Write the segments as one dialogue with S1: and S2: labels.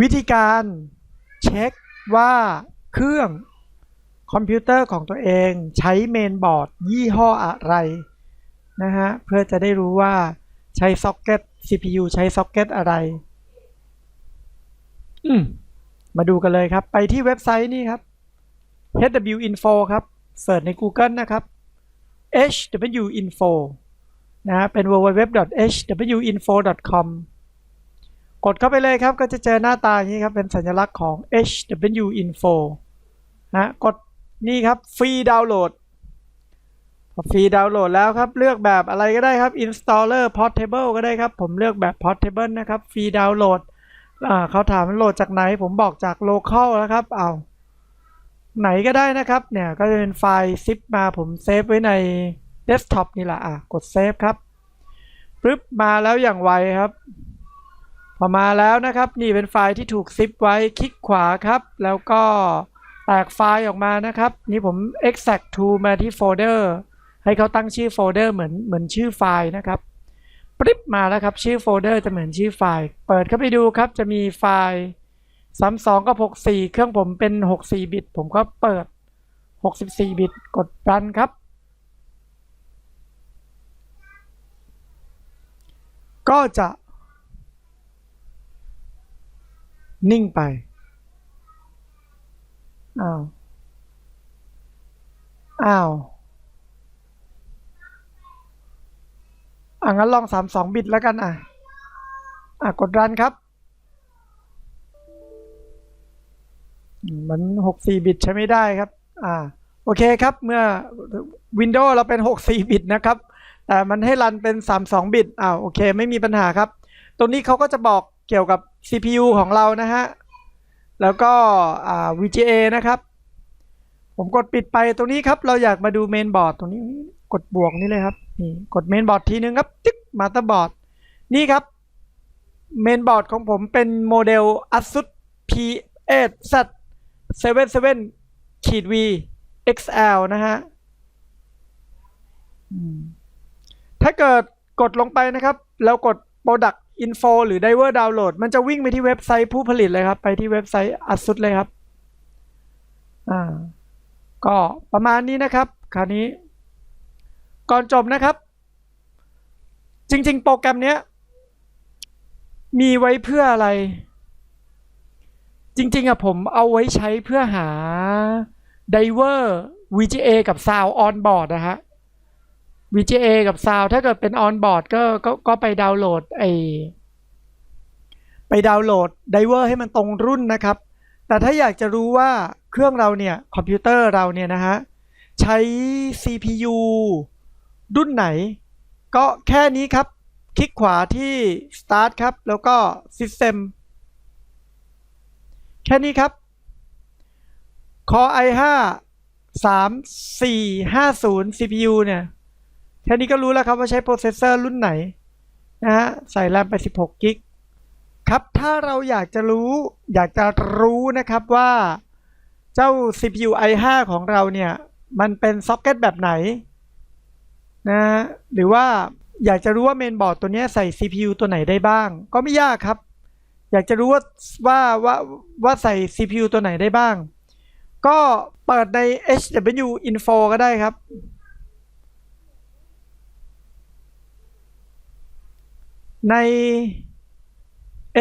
S1: วิธีการเช็คว่าเครื่องคอมพิวเตอร์ของตัวเองใช้เมนบอร์ดยี่ห้ออะไรนะฮะเพื่อจะได้รู้ว่าใช้ซ็อกเก็ต CPU ใช้ซ็อกเก็ตอะไร อืมมาดูกันเลยครับ ไปที่เว็บไซต์นี่ครับ HW Info ครับเสิร์ชใน Google นะครับ HW Info นะฮะเป็น www.hwinfo.com กดเข้าไปเลยครับ ก็จะเจอหน้าตาอย่างนี้ครับ เป็นสัญลักษณ์ของ HW Info นะกดนี่ครับฟรีดาวน์โหลดฟรีดาวน์โหลดแล้วครับ เลือกแบบอะไรก็ได้ครับ installer portable ก็ได้ครับ ผมเลือกแบบ portable นะครับฟรีดาวน์โหลดเขาถามว่าโหลดจากไหน ผมบอกจาก local นะครับเอาไหนก็ได้นะครับเนี่ยก็จะเป็นไฟล์ zip มาผมเซฟไว้ใน desktop นี่แหละอะกดเซฟครับปึ๊บมาแล้วอย่างไวครับ พอมาแล้วนะครับ นี่เป็นไฟล์ที่ถูกซิปไว้คลิกขวาครับ แล้วก็แตกไฟล์ออกมานะครับ นี่ผม Extract to มาที่โฟลเดอร์ให้เขาตั้งชื่อโฟลเดอร์เหมือนเหมือนชื่อไฟล์นะครับปริบมาแล้วครับ ชื่อโฟลเดอร์จะเหมือนชื่อไฟล์ เปิดเข้าไปดูครับจะมีไฟล์32กับ64เครื่องผมเป็น64บิต ผมก็เปิด64บิตกดรันครับ ก็จะ นิ่งไป อ้าว อ้าวอะงั้นลอง32บิตแล้วกันอะ อะกดรันครับอืมมัน64บิตใช้ไม่ได้ครับ อ่า โอเคครับ เมื่อ Windows เราเป็น64บิตนะครับ แต่มันให้รันเป็น32บิต อ้าว โอเค ไม่มีปัญหาครับ ตรงนี้เขาก็จะบอกเกี่ยวกับ CPU ของเรานะฮะ แล้วก็ VGA นะครับ ผมกดปิดไปตรงนี้ครับ เราอยากมาดูเมนบอร์ดตรงนี้กดบวกนี่เลยครับ นี่กดเมนบอร์ดทีนึงครับ ติ๊กมาต e r บอร์ด นี่ครับเมนบอร์ดของผมเป็นโมเดล ASUS P8Z 77ขีด V XL นะฮะ ถ้าเกิดกดลงไปนะครับ แล้วกด Product Info หรือ Driver Download มันจะวิ่งไปที่เว็บไซต์ผู้ผลิตเลยครับ ไปที่เว็บไซต์ ASUS เลยครับ อ่า ก็ประมาณนี้นะครับ คราวนี้ ก่อนจบนะครับ จริง ๆ โปรแกรมเนี้ย มีไว้เพื่ออะไร จริง ๆอะผมเอาไว้ใช้เพื่อหา Diver VGA กับ Sound on board นะฮะ VGA กับ Sound ถ้าเกิดเป็น on board ก็ก็ก็ไปดาวน์โหลดไอไปดาวน์โหลด Diver ให้มันตรงรุ่นนะครับ แต่ถ้าอยากจะรู้ว่าเครื่องเราเนี่ย คอมพิวเตอร์เราเนี่ยนะฮะ ใช้ CPU รุ่นไหน ก็แค่นี้ครับ คลิกขวาที่ Start ครับ แล้วก็ System แค่นี้ครับ Core i5 3450 CPU เนี่ย แค่นี้ก็รู้แล้วครับว่าใช้โปรเซสเซอร์รุ่นไหนนะฮะใส่แรมไป 16กิกครับถ้าเราอยากจะรู้อยากจะรู้นะครับว่าเจ้า CPU i5 ของเราเนี่ยมันเป็นซ็อกเก็ตแบบไหนนะฮะหรือว่าอยากจะรู้ว่าเมนบอร์ดตัวนี้ใส่ CPU ตัวไหนได้บ้าง ก็ไม่ยากครับ อยากจะรู้ว่าว่าว่าว่าใส่ CPU ตัวไหนได้บ้าง ก็เปิดใน HW Info ก็ได้ครับ ใน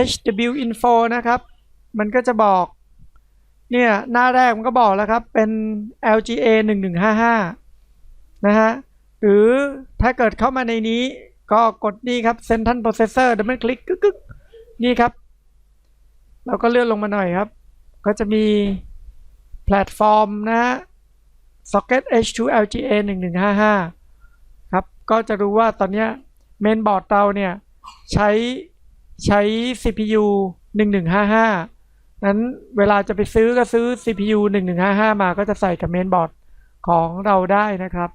S1: HW Info นะครับ มันก็จะบอก เนี่ย หน้าแรกมันก็บอกแล้วครับ เป็น LGA 1155 นะฮะ หรือถ้าเกิดเข้ามาในนี้ก็กดนี่ครับ Central Processor ดับเบิลคลิกกึกกึกนี่ครับ เราก็เลื่อนลงมาหน่อยครับ ก็จะมีแพลตฟอร์มนะฮะ Socket H2 LGA 1155 ครับ ก็จะรู้ว่าตอนนี้เมนบอร์ดเราเนี่ย ใช้ใช้ CPU 1155 นั้นเวลาจะไปซื้อก็ซื้อ CPU 1155 มาก็จะใส่กับเมนบอร์ดของเราได้นะครับ